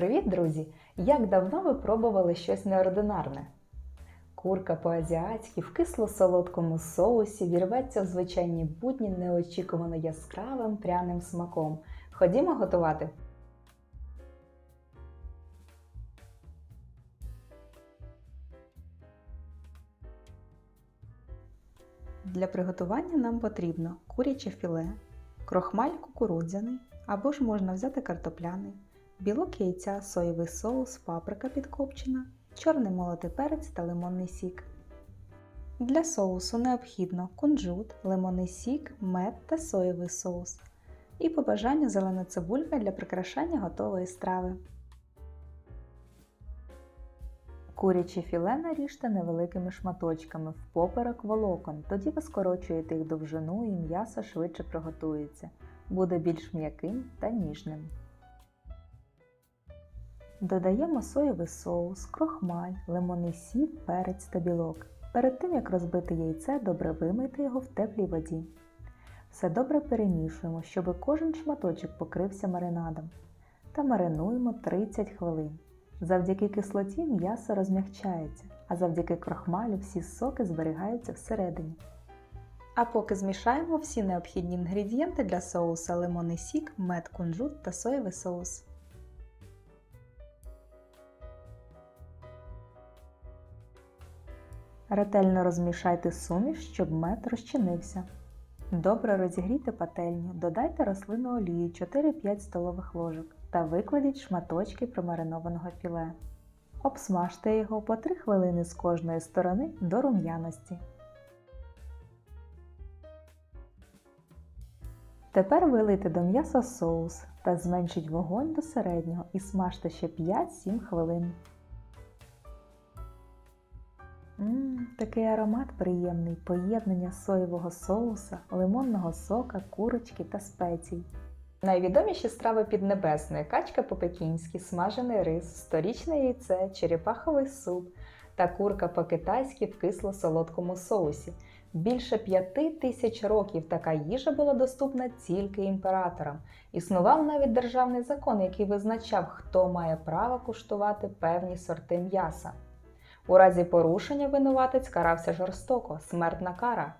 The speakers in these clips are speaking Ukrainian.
Привіт, друзі! Як давно ви пробували щось неординарне? Курка по-азіатськи в кисло-солодкому соусі вірветься в звичайні будні неочікувано яскравим пряним смаком. Ходімо готувати. Для приготування нам потрібно куряче філе, крохмаль кукурудзяний або ж можна взяти картопляний, білок яйця, соєвий соус, паприка підкопчена, чорний молотий перець та лимонний сік. Для соусу необхідно кунжут, лимонний сік, мед та соєвий соус. І по бажанню зелена цибулька для прикрашання готової страви. Курячі філе наріжте невеликими шматочками в поперек волокон, тоді ви скорочуєте їх довжину і м'ясо швидше приготується, буде більш м'яким та ніжним. Додаємо соєвий соус, крохмаль, лимонний сік, перець та білок. Перед тим як розбити яйце, добре вимийте його в теплій воді. Все добре перемішуємо, щоб кожен шматочок покрився маринадом. Та маринуємо 30 хвилин. Завдяки кислоті м'ясо розм'якчається, а завдяки крохмалю всі соки зберігаються всередині. А поки змішаємо всі необхідні інгредієнти для соуса лимонний сік, мед, кунжут та соєвий соус. Ретельно розмішайте суміш, щоб мед розчинився. Добре розігрійте пательню, додайте рослинну олію 4-5 столових ложок та викладіть шматочки промаринованого філе. Обсмажте його по 3 хвилини з кожної сторони до рум'яності. Тепер вилийте до м'яса соус та зменшіть вогонь до середнього і смажте ще 5-7 хвилин. Такий аромат приємний поєднання соєвого соуса, лимонного сока, курочки та спецій. Найвідоміші страви піднебесної качка по-пекінськи, смажений рис, сторічне яйце, черепаховий суп та курка по-китайськи в кисло-солодкому соусі. Більше п'яти тисяч років така їжа була доступна тільки імператорам. Існував навіть державний закон, який визначав, хто має право куштувати певні сорти м'яса. У разі порушення винуватець карався жорстоко, смертна кара.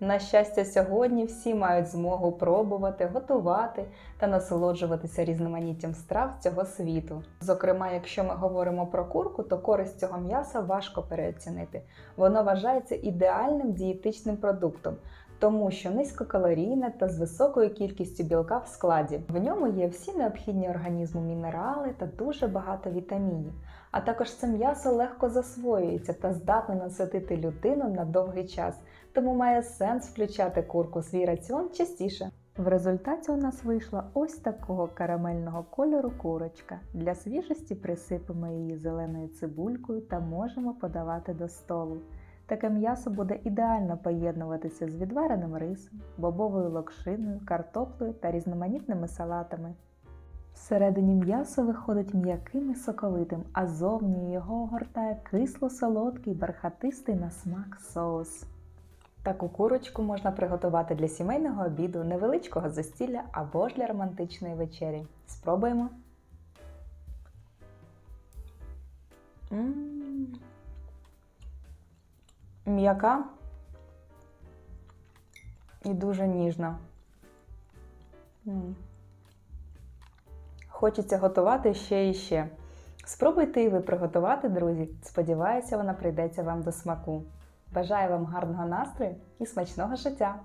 На щастя, сьогодні всі мають змогу пробувати, готувати та насолоджуватися різноманіттям страв цього світу. Зокрема, якщо ми говоримо про курку, то користь цього м'яса важко переоцінити. Воно вважається ідеальним дієтичним продуктом, тому що низькокалорійне та з високою кількістю білка в складі. В ньому є всі необхідні організму мінерали та дуже багато вітамінів. А також це м'ясо легко засвоюється та здатне наситити людину на довгий час, тому має сенс включати курку свій раціон частіше. В результаті у нас вийшла ось такого карамельного кольору курочка. Для свіжості присипемо її зеленою цибулькою та можемо подавати до столу. Таке м'ясо буде ідеально поєднуватися з відвареним рисом, бобовою локшиною, картоплею та різноманітними салатами. Всередині м'ясо виходить м'яким і соковитим, а зовні його огортає кисло-солодкий, бархатистий на смак соус. Таку курочку можна приготувати для сімейного обіду, невеличкого застілля або ж для романтичної вечері. Спробуємо. М. М'яка і дуже ніжна. М. Хочеться готувати ще і ще. Спробуйте і ви приготувати, друзі. Сподіваюся, вона прийдеться вам до смаку. Бажаю вам гарного настрою і смачного життя!